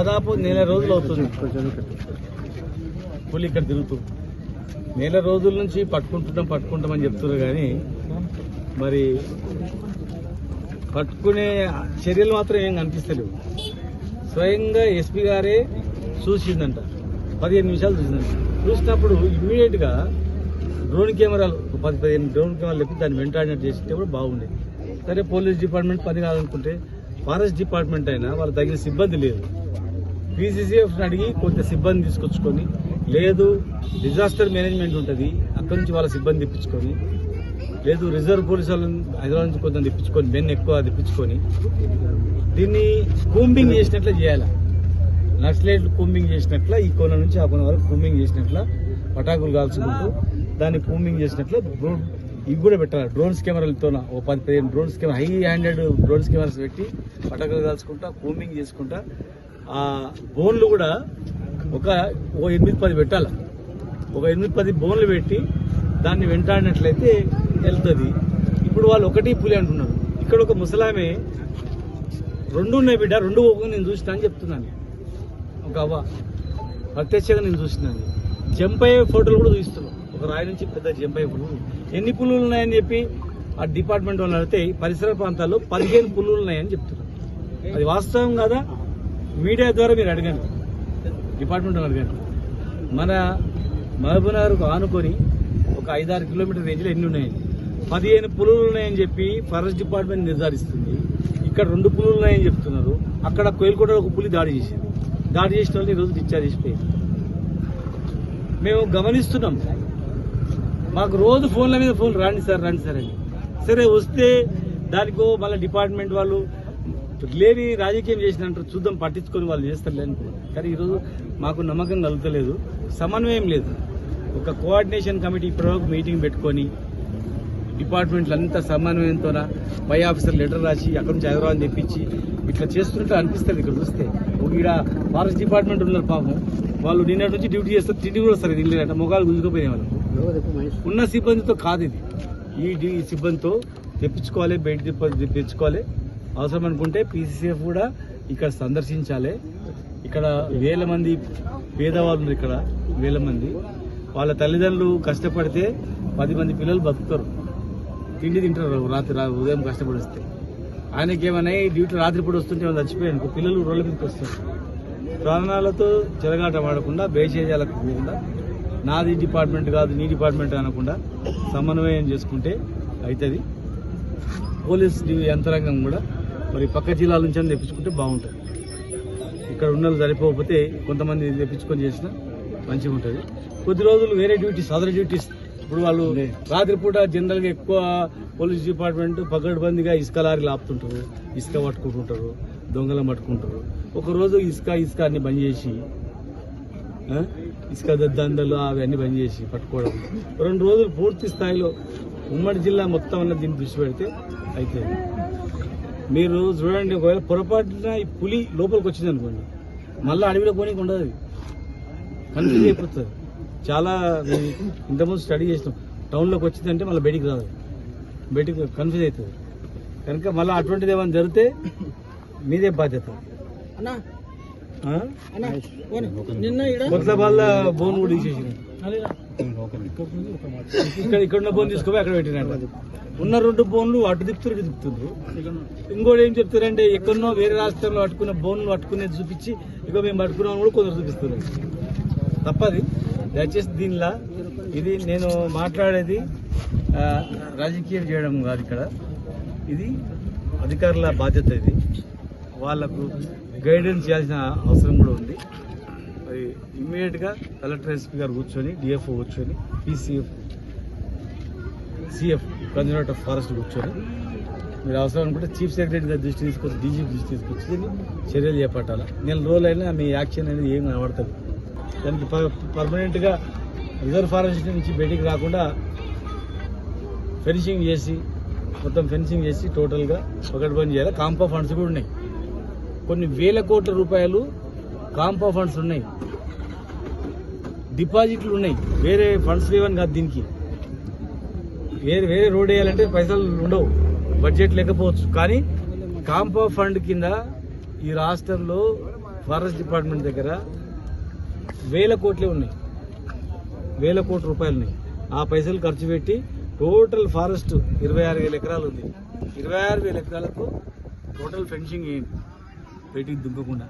దాదాపు నెల రోజులు అవుతుంది. పులి ఇక్కడ తిరుగుతూ. నెల రోజుల నుంచి పట్టుకుంటున్నాం పట్టుకుంటామని చెప్తున్నారు కానీ మరి పట్టుకునే చర్యలు మాత్రం ఏం కనిపిస్తలేవు. స్వయంగా ఎస్పీ గారే చూసిందంట. పదిహేను నిమిషాలు చూసిందంట. చూసినప్పుడు ఇమ్మీడియట్గా డ్రోన్ కెమెరాలు పది పదిహేను డ్రోన్ కెమెరాలు చెప్పి దాన్ని వెంటాడినట్టు చేస్తే కూడా బాగుండేది. సరే పోలీస్ డిపార్ట్మెంట్ పని కాదనుకుంటే ఫారెస్ట్ డిపార్ట్మెంట్ అయినా వాళ్ళ తగిన సిబ్బంది లేదు. పీసీసీఎఫ్ అడిగి కొంత సిబ్బంది తీసుకొచ్చుకొని లేదు డిజాస్టర్ మేనేజ్మెంట్ ఉంటుంది అక్కడి నుంచి వాళ్ళ సిబ్బంది తెప్పించుకొని లేదు రిజర్వ్ పోలీస్ వాళ్ళని హైదరాబాద్ నుంచి కొంత తెప్పించుకొని మెన్ ఎక్కువ తెప్పించుకొని దీన్ని కూంబింగ్ చేసినట్లు చేయాలి? నక్సలైట్లు కూంబింగ్ చేసినట్ల ఈ కోన నుంచి ఆ కోన వరకు కూంబింగ్ చేసినట్ల పటాకులు కాల్చుకుంటూ దాన్ని కూంబింగ్ చేసినట్లు డ్రోన్ ఇవి కూడా పెట్టాలి? డ్రోన్స్ కెమెరాలతో ఓ పది పదిహేను drones camera high handed drones cameras పెట్టి పటాకులు కాల్చుకుంటా కూంబింగ్ చేసుకుంటా ఆ బోన్లు కూడా ఒక ఒక ఎనిమిది పది పెట్టాలి. ఒక ఎనిమిది పది బోన్లు పెట్టి దాన్ని వెంటాడినట్లయితే వెళ్తుంది. ఇప్పుడు వాళ్ళు ఒకటి పులి అంటున్నారు. ఇక్కడ ఒక ముసలామే రెండు ఉన్నాయి బిడ్డ రెండు ఒక నేను చూసినా అని చెప్తున్నాను. ఒక అవ్వ ప్రత్యక్షంగా నేను చూసినాను. జంప్ అయ్యే ఫోటోలు కూడా చూస్తున్నాం. ఒక రాయి నుంచి పెద్ద జంప్ అయ్యే ఎన్ని పులులు ఉన్నాయని చెప్పి ఆ డిపార్ట్మెంట్ వాళ్ళు అడిగితే పరిసర ప్రాంతాల్లో పదిహేను పులులు ఉన్నాయని చెప్తున్నారు. అది వాస్తవం కదా? మీడియా ద్వారా మీరు అడగండి. డిపార్ట్మెంట్ వాళ్ళు అడగండి. మన మహబూబ్నగర్కు ఆనుకొని ఒక ఐదారు కిలోమీటర్ రేంజ్లో ఎన్ని ఉన్నాయి పదిహేను పులులు ఉన్నాయని చెప్పి ఫారెస్ట్ డిపార్ట్మెంట్ నిర్ధారిస్తుంది. ఇక్కడ రెండు పులులు ఉన్నాయని చెప్తున్నారు. అక్కడ కోయిలకోట ఒక పులి దాడి చేసింది. దాడి చేసిన వాళ్ళు ఈరోజు డిశ్చార్జ్ చేసిపోయింది మేము గమనిస్తున్నాం. మాకు రోజు ఫోన్ల మీద ఫోన్ రాండి సార్ రాండి సార్ అని. సరే వస్తే దానికో మళ్ళీ డిపార్ట్మెంట్ వాళ్ళు లేని రాజకీయం చేసినంటారు చూద్దాం పట్టించుకొని వాళ్ళు చేస్తారు అనుకున్నాం కానీ ఈరోజు మాకు నమ్మకం కలుగుతలేదు. సమన్వయం లేదు. ఒక కోఆర్డినేషన్ కమిటీ ఇప్పటివరకు మీటింగ్ పెట్టుకొని డిపార్ట్మెంట్లు అంతా సమన్వయంతో పై ఆఫీసర్ లెటర్ రాసి అక్కడి నుంచి హైదరాబాద్ తెప్పించి ఇట్లా చేస్తుంటే అనిపిస్తుంది ఇక్కడ చూస్తే. ఒక ఈడ ఫారెస్ట్ డిపార్ట్మెంట్ ఉన్నారు పాపం. వాళ్ళు నిన్నటి నుంచి డ్యూటీ చేస్తారు తిండి కూడా వస్తారు తినలేట మొగాలు గుంజుకుపోయే వాళ్ళు. ఉన్న సిబ్బందితో కాదు ఇది. ఈ సిబ్బందితో తెప్పించుకోవాలి బయట తెప్పించుకోవాలి. అవసరం అనుకుంటే పీసీసీఎఫ్ కూడా ఇక్కడ సందర్శించాలి. ఇక్కడ వేల మంది పేదవాళ్ళు ఉన్నారు ఇక్కడ వేల మంది. వాళ్ళ తల్లిదండ్రులు కష్టపడితే పది మంది పిల్లలు బతుకుతారు. తిండి తింటారు రాత్రి ఉదయం కష్టపడి వస్తే ఆయనకి ఏమైనా డ్యూటీ రాత్రిపూట వస్తుంటే ఏమైనా చచ్చిపోయాను పిల్లలు రోడ్ల మీదకి వస్తారు. ప్రాణాలతో చెలగాట ఆడకుండా బేచేజాలకు పోకుండా నాది డిపార్ట్మెంట్ కాదు నీ డిపార్ట్మెంట్ అనకుండా సమన్వయం చేసుకుంటే అవుతుంది పోలీస్ యంత్రాంగం కూడా మరి పక్క జిల్లాల నుంచి అని తెప్పించుకుంటే బాగుంటుంది. ఇక్కడ ఉన్న సరిపోకపోతే కొంతమంది తెప్పించుకొని చేసినా మంచిగా ఉంటుంది. కొద్ది రోజులు వేరే డ్యూటీస్ అదర్ డ్యూటీస్. ఇప్పుడు వాళ్ళు రాత్రిపూట జనరల్గా ఎక్కువ పోలీస్ డిపార్ట్మెంట్ పకడ్బందీగా ఇసుక లారీలు ఆపుతుంటారు ఇసుక పట్టుకుంటుంటారు దొంగలు పట్టుకుంటారు. ఒక రోజు ఇసుక ఇసుక అన్ని బంద్ చేసి? ఇసుక దందలు అవన్నీ బంద్ చేసి పట్టుకోవడం. రెండు రోజులు పూర్తి స్థాయిలో ఉమ్మడి జిల్లా మొత్తం అన్న దీన్ని దృష్టి పెడితే అయితే మీరు చూడండి ఒకవేళ పొరపాటున ఈ పులి లోపలికి వచ్చింది అనుకోండి మళ్ళీ అడవిలో పోనీకి ఉండదు. అది కన్ఫ్యూజ్ అయిపోతుంది. చాలా ఇంతకుముందు స్టడీ చేసినాం. టౌన్లోకి వచ్చిందంటే మళ్ళీ బయటికి రాదు. బయటికి కన్ఫ్యూజ్ అవుతుంది. కనుక మళ్ళీ అటువంటిది ఏమైనా జరిగితే మీదే బాధ్యత. ఆ? కొత్త వాళ్ళ బోన్ కూడా తీసేసిన ఇక్కడ ఇక్కడ ఉన్న బోన్ తీసుకుపోయి అక్కడ పెట్టినట్టు ఉన్న రెండు బోన్లు అటు తిప్పుతారు ఇటు తిప్పుతుండ్రు ఇంకోటి ఏం చెప్తారంటే ఎక్కడనో వేరే రాష్ట్రంలో పట్టుకున్న బోన్లు పట్టుకునేది చూపించి ఇక మేము పట్టుకున్నాం కూడా కొందరు చూపిస్తున్నారు. తప్పది. దయచేసి దీనిలా ఇది నేను మాట్లాడేది రాజకీయం చేయడం కాదు ఇక్కడ. ఇది అధికారుల బాధ్యత ఇది. వాళ్ళకు గైడెన్స్ చేయాల్సిన అవసరం కూడా ఉంది. మరి ఇమ్మీడియట్గా కలెక్టర్ ఎస్పీ గారు కూర్చొని డిఎఫ్ఓ కూర్చొని PCF CF conservator of forest కూర్చొని మీరు అవసరం అనుకుంటే చీఫ్ సెక్రటరీ గారి దృష్టి తీసుకొచ్చి డీజీ దృష్టి తీసుకొచ్చి దీన్ని చర్యలు చేపట్టాలి? నెల రోజులైనా మీ యాక్షన్ అనేది ఏం కనబడుతుంది దానికి ప- పర్మనెంట్గా రిజర్వ్ ఫారెస్ట్ నుంచి బయటికి రాకుండా ఫెన్సింగ్ చేసి మొత్తం ఫెన్సింగ్ చేసి టోటల్గా ఒకటి పని చేయాలి? కాంపా ఫండ్స్ కూడా ఉన్నాయి. కొన్ని వేల కోట్ల రూపాయలు కాంపో ఫండ్స్ ఉన్నాయి. డిపాజిట్లు ఉన్నాయి. వేరే ఫండ్స్ లేవని కాదు దీనికి. వేరే వేరే రోడ్ వేయాలంటే పైసలు ఉండవు. బడ్జెట్ లేకపోవచ్చు. కానీ కాంపో ఫండ్ కింద ఈ రాష్ట్రంలో ఫారెస్ట్ డిపార్ట్మెంట్ దగ్గర వేల కోట్లే ఉన్నాయి. వేల కోట్ల రూపాయలు ఉన్నాయి. ఆ పైసలు ఖర్చు పెట్టి టోటల్ ఫారెస్ట్ ఇరవై ఆరు వేల ఎకరాలు ఉంది. ఇరవై ఆరు వేల ఎకరాలకు టోటల్ ఫెన్సింగ్ ఏంటి? బయటికి దుంకకుండా